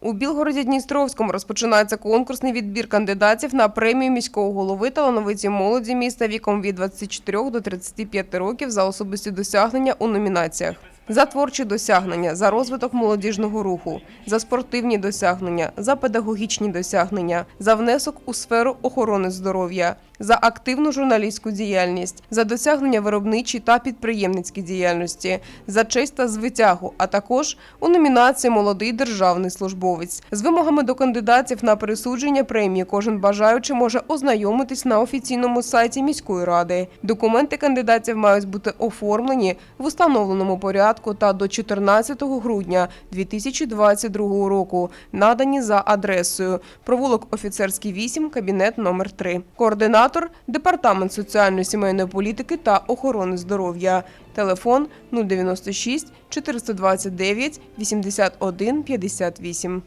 У Білгороді Дністровському розпочинається конкурсний відбір кандидатів на премію міського голови талановиті молоді міста віком від 24 до 35 років за особисті досягнення у номінаціях. За творчі досягнення, за розвиток молодіжного руху, за спортивні досягнення, за педагогічні досягнення, за внесок у сферу охорони здоров'я, за активну журналістську діяльність, за досягнення виробничій та підприємницькій діяльності, за честь та звитягу, а також у номінації Молодий державний службовець. З вимогами до кандидатів на присудження премії кожен бажаючий може ознайомитись на офіційному сайті міської ради. Документи кандидатів мають бути оформлені в установленому порядку та до 14 грудня 2022 року, надані за адресою провулок Офіцерський 8, кабінет номер 3. Координатор Департамент соціальної сімейної політики та охорони здоров'я. Телефон 096 429 81 58.